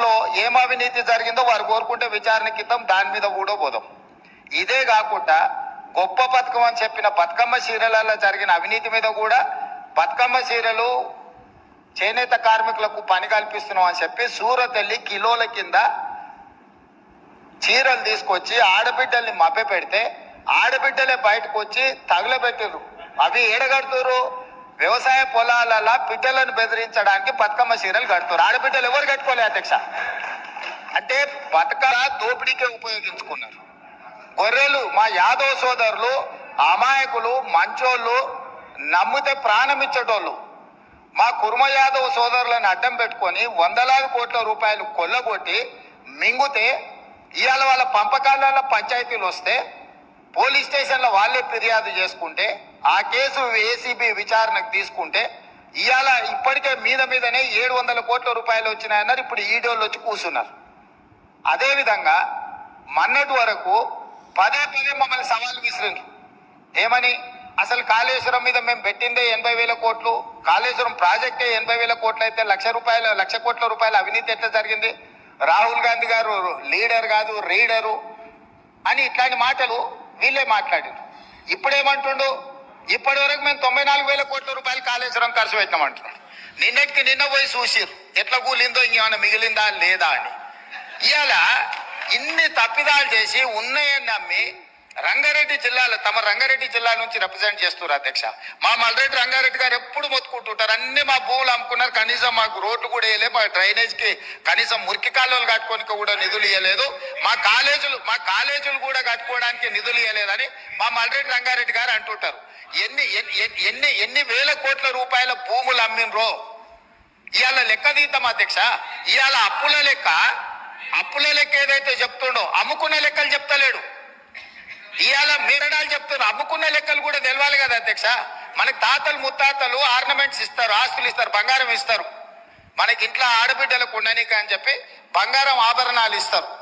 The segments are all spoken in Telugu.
ప్రాజెక్టులో ఏం అవినీతి జరిగిందో వారు కోరుకుంటే విచారణ కింద దాని మీద కూడా పోదాం. ఇదే కాకుండా గొప్ప పథకం అని చెప్పిన బతుకమ్మ చీరలలో జరిగిన అవినీతి మీద కూడా బతుకమ్మ సీరియలు చేనేత కార్మికులకు పని కల్పిస్తున్నాం అని చెప్పి సూరత్ వెళ్ళి కిలోల కింద చీరలు తీసుకొచ్చి ఆడబిడ్డల్ని మభ్య పెడితే ఆడబిడ్డలే బయటకు వచ్చి తగులబెట్టారు అవి ఏడగడుతురు వ్యవసాయ పొలాలలో బిడ్డలను బెదిరించడానికి బతుకమ్మ చీరలు కడుతున్నారు. ఆడబిడ్డలు ఎవరు కట్టుకోలే అధ్యక్ష? అంటే బతక దోపిడీకే ఉపయోగించుకున్నారు. గొర్రెలు మా యాదవ సోదరులు అమాయకులు మంచోళ్ళు నమ్మితే ప్రాణం ఇచ్చేటోళ్ళు. మా కుర్మ యాదవ్ సోదరులను అడ్డం పెట్టుకొని వందలాది కోట్ల రూపాయలు కొల్లగొట్టి మింగుతే ఇవాళ వాళ్ళ పంపకాలలో పంచాయతీలు వస్తే పోలీస్ స్టేషన్లో వాళ్ళే ఫిర్యాదు చేసుకుంటే ఆ కేసు ఏసీబీ విచారణకు తీసుకుంటే ఇవాళ ఇప్పటికే మీద మీదనే ఏడు వందల కోట్ల రూపాయలు వచ్చినాయన్నారు. ఇప్పుడు ఈడోళ్ళు వచ్చి కూర్చున్నారు. అదేవిధంగా మొన్నటి వరకు పదే పదే మమ్మల్ని సవాల్ విసిరిండ్రు ఏమని? అసలు కాళేశ్వరం మీద మేము పెట్టిందే ఎనభై వేల కోట్లు కాళేశ్వరం ప్రాజెక్టే ఎనభై వేల కోట్లు అయితే లక్ష రూపాయల లక్ష కోట్ల రూపాయల అవినీతి ఎట్లా జరిగింది? రాహుల్ గాంధీ గారు లీడర్ కాదు రీడరు అని ఇట్లాంటి మాటలు వీళ్ళే మాట్లాడారు ఇప్పుడేమంటుండు? ఇప్పటి వరకు మేము తొంభై నాలుగు వేల కోట్ల రూపాయలు కాళేశ్వరం ఖర్చు పెట్టినామంటున్నాడు నిన్నటికి నిన్న పోయి చూసిరు ఎట్లా కూలిందో ఇంకేమైనా మిగిలిందా లేదా అని. ఇవాళ ఇన్ని తప్పిదాలు చేసి ఉన్నాయని నమ్మి రంగారెడ్డి జిల్లాలో తమ రంగారెడ్డి జిల్లా నుంచి రిప్రజెంట్ చేస్తున్నారు అధ్యక్ష. మా మల్రెడ్డి రంగారెడ్డి గారు ఎప్పుడు మొత్తుకుంటుంటారు. అన్ని మా భూములు అమ్ముకున్నారు. కనీసం మాకు రోడ్లు కూడా వేయలేదు మా డ్రైనేజ్కి కనీసం మురికి కాలువలు కట్టుకోనికి కూడా నిధులు ఇవ్వలేదు. మా కాలేజీలు మా కాలేజీలు కూడా కట్టుకోవడానికి నిధులు ఇవ్వలేదని మా మల్రెడ్డి రంగారెడ్డి గారు అంటుంటారు. ఎన్ని ఎన్ని- ఎన్ని- ఎన్ని వేల కోట్ల రూపాయల భూములు అమ్మినరో ఇవాళ లెక్క తీద్దాం అధ్యక్ష. ఇవాళ అప్పుల లెక్క అప్పుల లెక్క ఏదైతే చెప్తుండో అమ్ముకున్న లెక్కలు చెప్తలేడు. ఇవాళ మీరడాలు చెప్తున్నారు అమ్ముకున్న లెక్కలు కూడా తెలవాలి కదా అధ్యక్ష. మనకి తాతలు ముత్తాతలు ఆర్నమెంట్స్ ఇస్తారు ఆస్తులు ఇస్తారు బంగారం ఇస్తారు. మనకి ఇంట్లో ఆడబిడ్డలకు ఉండనిక అని చెప్పి బంగారం ఆభరణాలు ఇస్తారు.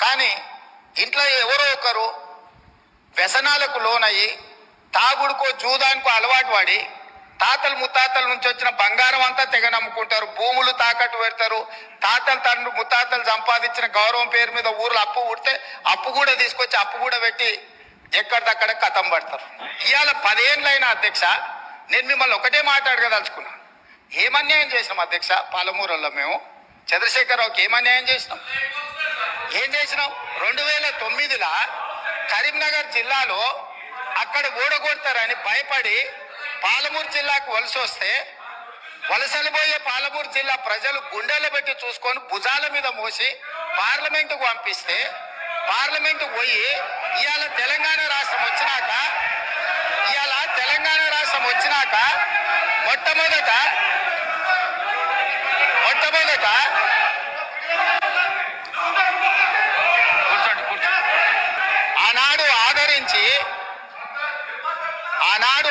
కానీ ఇంట్లో ఎవరో ఒకరు వ్యసనాలకు లోనయ్యి తాగుడుకో జూదానికో అలవాటు పడి తాతలు ముత్తాతల నుంచి వచ్చిన బంగారం అంతా తెగ నమ్ముకుంటారు భూములు తాకట్టు పెడతారు తాతలు తండ్రి ముత్తాతలు సంపాదించిన గౌరవం పేరు మీద ఊర్లో అప్పు పుడితే అప్పు కూడా తీసుకొచ్చి అప్పు కూడా పెట్టి ఎక్కడిదక్కడ కథం పడతారు. ఇవాళ పదేళ్ళైన అధ్యక్ష నేను మిమ్మల్ని ఒకటే మాట్లాడగదలుచుకున్నా ఏం అన్యాయం చేసినాం అధ్యక్ష పాలమూరులో మేము? చంద్రశేఖరరావుకి ఏం అన్యాయం చేసినాం? ఏం చేసినాం? రెండు వేల తొమ్మిదిలో కరీంనగర్ జిల్లాలో అక్కడ ఓడగొడతారని భయపడి పాలమూరు జిల్లాకు వలస వస్తే వలసలిపోయే పాలమూరు జిల్లా ప్రజలు గుండెలు పెట్టి చూసుకొని భుజాల మీద మోసి పార్లమెంటుకు పంపిస్తే పార్లమెంటు పోయి ఇవాళ తెలంగాణ రాష్ట్రం వచ్చినాక ఇవాళ తెలంగాణ రాష్ట్రం వచ్చినాక మొట్టమొదట మొట్టమొదట కూర్చోండి కూర్చోండి ఆనాడు ఆదరించి ఆనాడు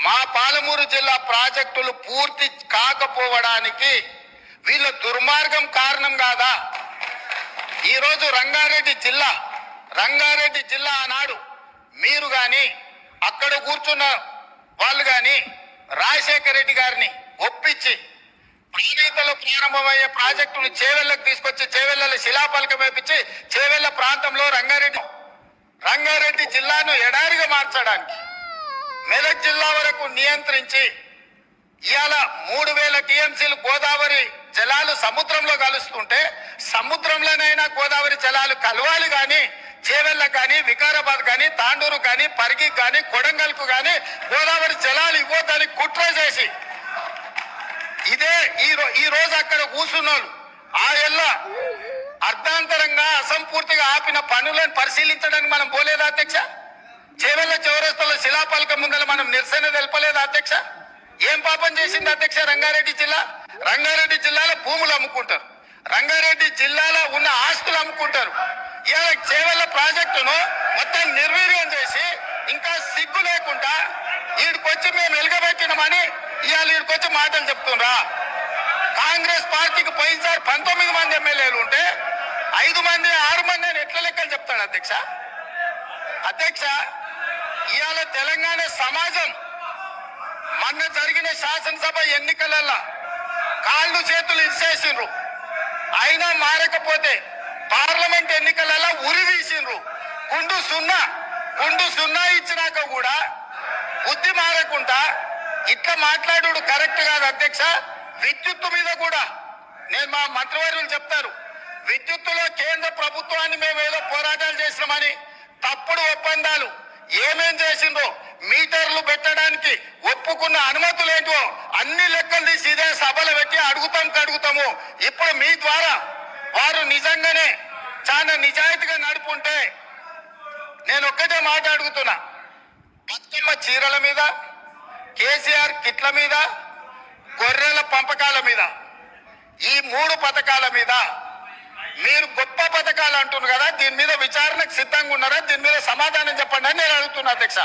మా పాలమూరు జిల్లా ప్రాజెక్టులు పూర్తి కాకపోవడానికి వీళ్ళ దుర్మార్గం కారణం కాదా? ఈరోజు రంగారెడ్డి జిల్లా రంగారెడ్డి జిల్లా ఆనాడు మీరు కానీ అక్కడ కూర్చున్న వాళ్ళు కానీ రాజశేఖర రెడ్డి గారిని ఒప్పించి ప్రాణీతలో ప్రారంభమయ్యే ప్రాజెక్టును చేవెళ్ళకు తీసుకొచ్చి చేవెళ్ళ శిలాపలకం వేపించి చేవెళ్ళ ప్రాంతంలో రంగారెడ్డి రంగారెడ్డి జిల్లాను ఎడారిగా మార్చడానికి మెదక్ జిల్లా వరకు నియంత్రించి ఇవాళ మూడు వేల టీఎంసీలు గోదావరి జలాలు సముద్రంలో కలుస్తుంటే సముద్రంలోనైనా గోదావరి జలాలు కలవాలి కానీ చేవెళ్ళ కానీ వికారాబాద్ కానీ తాండూరు కానీ పరిగి కానీ కొడంగల్కు కానీ గోదావరి జలాలు ఇవ్వద్దని కుట్ర చేసి ఇదే ఈ ఈ రోజు అక్కడ కూర్చున్నోళ్ళు. ఆ ఎల్ల అర్ధాంతరంగా అసంపూర్తిగా ఆపిన పనులను పరిశీలించడానికి మనం పోలేదా అధ్యక్ష? చేవెళ్ళ చౌరస్తలో శిలాపాలక ముందర మనం నిరసన తెలపలేదా అధ్యక్ష. ఏం పాపం చేసింది అధ్యక్ష రంగారెడ్డి జిల్లా? రంగారెడ్డి జిల్లాలో భూములు అమ్ముకుంటారు. రంగారెడ్డి జిల్లాలో ఉన్న ఆస్తులు అమ్ముకుంటారు. ఇలా చేవెళ్ళ ప్రాజెక్టును మొత్తం నిర్వీర్యం చేసి ఇంకా సిగ్గు లేకుండా వీడికొచ్చి మేము వెలుగబెట్టినామని ఇవాళ వీడికొచ్చి మాటలు చెప్తుండ్రా. కాంగ్రెస్ పార్టీకి పోయినసారి పంతొమ్మిది మంది ఎమ్మెల్యేలు ఉంటే ఐదు మంది ఆరు మంది అని ఎట్ల లెక్కలు చెప్తాడు అధ్యక్ష? అధ్యక్ష ఇవాళ తెలంగాణ సమాజం. మొన్న జరిగిన శాసనసభ ఎన్నికలలో కాళ్ళు చేతులు ఇచ్చేసిండ్రు అయినా మారకపోతే పార్లమెంట్ ఎన్నికలలో ఉరి తీసిండ్రు గుండు సున్నా గుండు సున్నా ఇచ్చినాక కూడా బుద్ధి మారకుండా ఇట్లా మాట్లాడు కరెక్ట్ కాదు అధ్యక్ష. విద్యుత్తు మీద కూడా నేను మా మంత్రివర్యులు చెప్తారు. విద్యుత్తులో కేంద్ర ప్రభుత్వాన్ని మేము ఏదో పోరాటాలు చేసినామని తప్పుడు ఒప్పందాలు ఏమేం చేసిందో మీటర్లు పెట్టడానికి ఒప్పుకున్న అనుమతులు ఏంటో అన్ని లెక్కలు తీసి ఇదే సభలు పెట్టి అడుగుతాం కడుగుతాము. ఇప్పుడు మీ ద్వారా వారు నిజంగానే చాలా నిజాయితీగా నడుపుంటే నేను ఒక్కటే మాట అడుగుతున్నా. బతుకమ్మ చీరల మీద కేసీఆర్ కిట్ల మీద గొర్రెల పంపకాల మీద ఈ మూడు పథకాల మీద మీరు గొప్ప పథకాలు అంటున్నారు కదా దీని మీద విచారణకు సిద్ధంగా ఉన్నారా దీని మీద సమాధానం చెప్పండి అని నేను అడుగుతున్నా అధ్యక్ష.